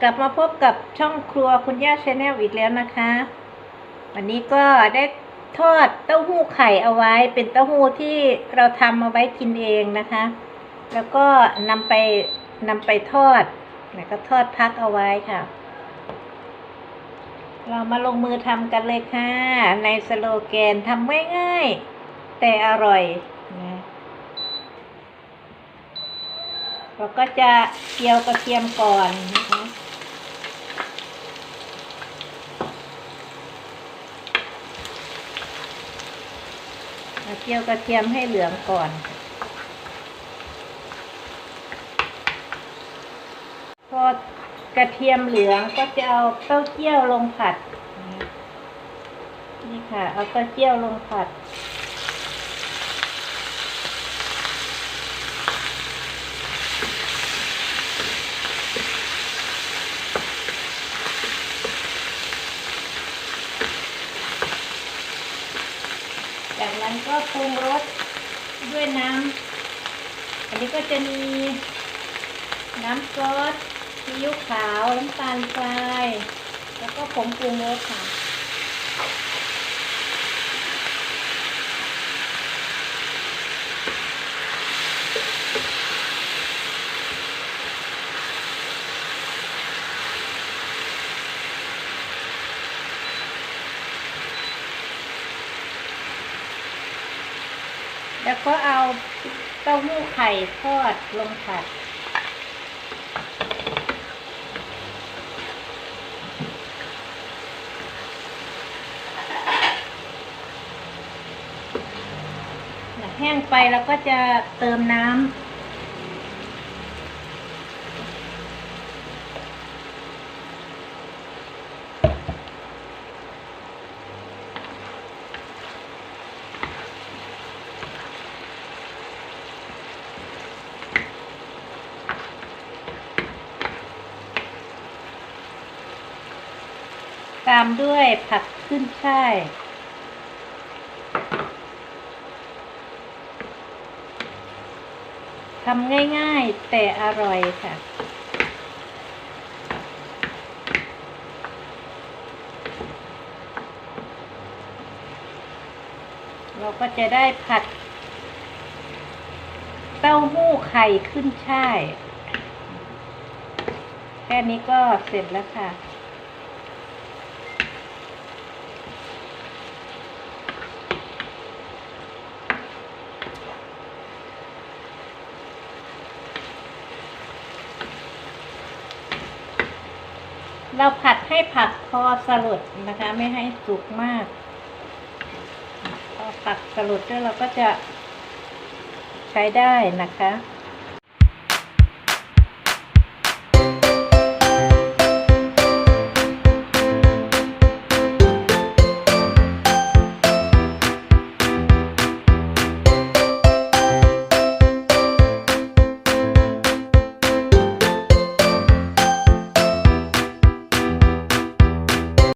กลับมาพบกับช่องครัวคุณย่าชาแนลอีกแล้วนะคะ วันนี้ก็ได้ทอดเต้าหู้ไข่เอาไว้เป็นเต้าหู้ที่เราทำเอาไว้กินเองนะคะ แล้วก็นำไปนำไปทอดแล้วก็ทอดพักเอาไว้ค่ะ เรามาลงมือทำกันเลยค่ะ ในสโลแกนทำง่ายๆแต่อร่อยนะเราก็จะเจียวกระเทียมก่อนนะคะ เราเจียวกระเทียมให้เหลืองก่อน พอกระเทียมเหลืองก็จะเอาเต้าเจี้ยวลงผัด นี่ค่ะ เอาเต้าเจี้ยวลงผัดั้นก็ปรุงรสด้วยน้ำ อันนี้ก็จะมีน้ำซอสซีอิ๊วขาว น้ำตาลทราย แล้วก็ผงปรุงรสค่ะ แล้วก็เอาเต้าหู้ไข่ทอดลงผัด แห้งไปแล้วก็จะเติมน้ำ ตามด้วยผักขึ้นช่ายทำง่ายๆ แต่อร่อยค่ะ เราก็จะได้ผัด เต้าหู้ไข่ขึ้นช่าย แค่นี้ก็เสร็จแล้วค่ะ เราผัดให้ผักพอสลดนะคะ ไม่ให้สุกมาก พอผักสลดแล้วเราก็จะใช้ได้นะคะ